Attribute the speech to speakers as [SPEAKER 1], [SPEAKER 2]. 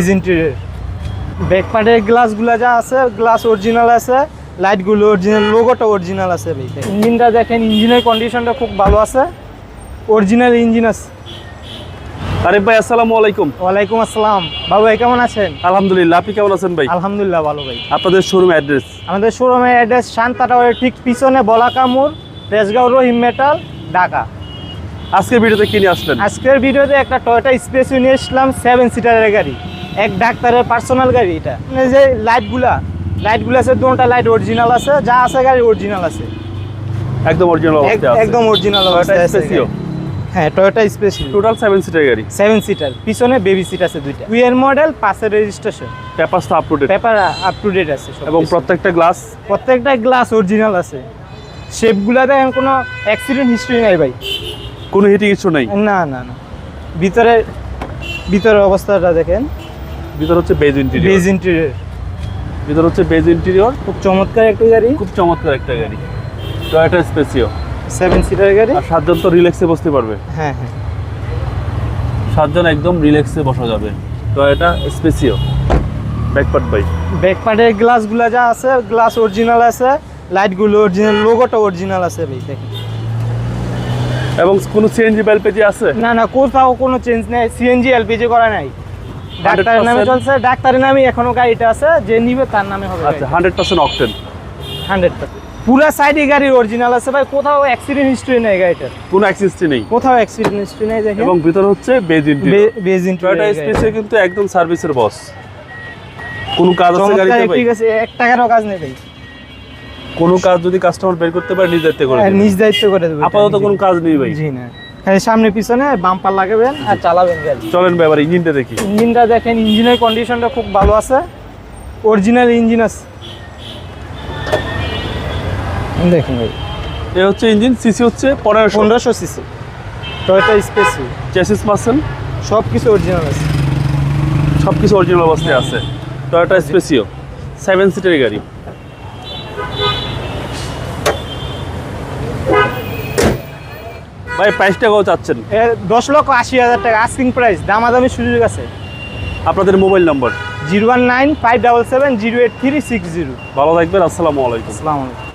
[SPEAKER 1] ইঞ্জিনের ব্যাক পার্টের গ্লাসগুলো যা আছে গ্লাস অরিজিনাল আছে লাইটগুলো অরিজিনাল লোগোটা অরিজিনাল আছে ভাই। ইঞ্জিনটা দেখেন ইঞ্জিনের কন্ডিশনটা খুব ভালো আছে। অরিজিনাল ইঞ্জিন আছে।
[SPEAKER 2] আরিফ ভাই আসসালামু আলাইকুম।
[SPEAKER 1] ওয়ালাইকুম আসসালাম। বাবু ভাই কেমন আছেন?
[SPEAKER 2] আলহামদুলিল্লাহ আপনি কেমন আছেন ভাই?
[SPEAKER 1] আলহামদুলিল্লাহ ভালো ভাই।
[SPEAKER 2] আপনাদের শোরুম অ্যাড্রেস
[SPEAKER 1] আমাদের শোরুমের অ্যাড্রেস শান্তা টাওয়ারের ঠিক পিছনে বলাকামুর রেসগাঁও রহিম মেটাল ঢাকা।
[SPEAKER 2] আজকের ভিডিওতে কি নিয়ে আসলেন?
[SPEAKER 1] আজকের ভিডিওতে একটা টয়োটা স্পেস নিয়ে এসলাম সেভেন সিটারের গাড়ি। এক ডাক্তারের পার্সোনাল গাড়ি এটা। এই যে লাইটগুলা লাইটগুলো আছে দুটা লাইট অরিজিনাল আছে যা আছে গাড়ি অরিজিনাল আছে।
[SPEAKER 2] একদম অরিজিনাল অবস্থায় আছে।
[SPEAKER 1] একদম অরিজিনাল অবস্থায় আছে। হ্যাঁ Toyota special
[SPEAKER 2] total seven seater গাড়ি।
[SPEAKER 1] সেভেন সিটার পিছনে বেবি সিট আছে দুইটা। টুয়ের মডেল পাঁচের রেজিস্ট্রেশন
[SPEAKER 2] পেপারস তো up to date
[SPEAKER 1] paper up to date আছে
[SPEAKER 2] এবং প্রত্যেকটা গ্লাস
[SPEAKER 1] প্রত্যেকটা গ্লাস অরিজিনাল আছে। শেপগুলা দেখেন কোনো অ্যাক্সিডেন্ট হিস্ট্রি নাই ভাই।
[SPEAKER 2] কোনো হিটিং ইস্যু নেই?
[SPEAKER 1] না না না। ভিতরে ভিতরের অবস্থাটা দেখেন।
[SPEAKER 2] ভিতর হচ্ছে বেজ ইন্টেরিয়র
[SPEAKER 1] বেজ ইন্টেরিয়র
[SPEAKER 2] ভিতর হচ্ছে বেজ ইন্টেরিয়র
[SPEAKER 1] খুব চমৎকার একটা গাড়ি।
[SPEAKER 2] খুব চমৎকার একটা গাড়ি। টয়োটা স্পেসিও
[SPEAKER 1] সেভেন সিটার গাড়ি।
[SPEAKER 2] আর সাতজন তো রিল্যাক্সে বসতে পারবে।
[SPEAKER 1] হ্যাঁ হ্যাঁ।
[SPEAKER 2] সাতজন একদম রিল্যাক্সে বসা যাবে। Toyota Spacio back part by
[SPEAKER 1] back পার্টের গ্লাসগুলো যা আছে গ্লাস অরিজিনাল আছে লাইটগুলো অরিজিনাল লোগোটা অরিজিনাল আছে ভাই দেখেন।
[SPEAKER 2] এবং কোনো সিএনজি পেজি আছে?
[SPEAKER 1] না না কোথাও কোনো চেঞ্জ নেই। সিএনজি এলপিজি করা নাই। ডাক্তারের নামে চলছে ডাক্তারের নামে এখনও গাড়িটা আছে যে নিবে তার নামে হবে
[SPEAKER 2] আচ্ছা hundred percent octane
[SPEAKER 1] hundred percent পুরো সাইডে গাড়ি অরিজিনাল আছে ভাই কোথাও অ্যাক্সিডেন্ট হিস্ট্রি নেই গাড়িটার
[SPEAKER 2] কোনো অ্যাক্সিস্টি নেই।
[SPEAKER 1] কোথাও অ্যাক্সিডেন্ট হিস্ট্রি নেই দেখেন।
[SPEAKER 2] এবং ভিতর হচ্ছে beige interior
[SPEAKER 1] beige
[SPEAKER 2] Toyota Spacio কিন্তু একদম সার্ভিসের বস কোনো কাজ আছে গাড়িতে ভাই?
[SPEAKER 1] ঠিক আছে এক টাকারও কাজ নেই ভাই।
[SPEAKER 2] কোনো কাজ যদি কাস্টমার বের করতে পারে নিজ দায়িত্বে করে
[SPEAKER 1] হ্যাঁ। নিজ দায়িত্ব করে দেবে।
[SPEAKER 2] আপাতত কোনো কাজ নেই ভাই।
[SPEAKER 1] জি না। সামনে পিছনে বাম্পার লাগাবেন আর চালাবেন গাড়ি।
[SPEAKER 2] চলেন ভাই এবার ইঞ্জিনটা দেখি।
[SPEAKER 1] ইঞ্জিনটা দেখেন ইঞ্জিনের কন্ডিশনটা খুব ভালো আছে। অরিজিনাল ইঞ্জিন আছে। দেখুন ভাই।
[SPEAKER 2] এ হচ্ছে ইঞ্জিন সিসি হচ্ছে পনেরোশো।
[SPEAKER 1] পনেরোশো CC Toyota Spacio
[SPEAKER 2] chassis percent
[SPEAKER 1] সব কিছু অরিজিনাল আছে।
[SPEAKER 2] সব কিছু অরিজিনাল অবস্থায় আছে। টয়োটা স্পেসিও সেভেন সিটের গাড়ি। ভাই প্রাইসটা কত চাচ্ছেন?
[SPEAKER 1] দশ লক্ষ আশি হাজার টাকা আস্কিং প্রাইস দামাদামি সুযোগ আছে।
[SPEAKER 2] আপনাদের mobile number
[SPEAKER 1] zero one nine five double seven zero eight three six zero.
[SPEAKER 2] ভালো থাকবেন আসসালামু আলাইকুম।
[SPEAKER 1] আসসালামু আলাইকুম।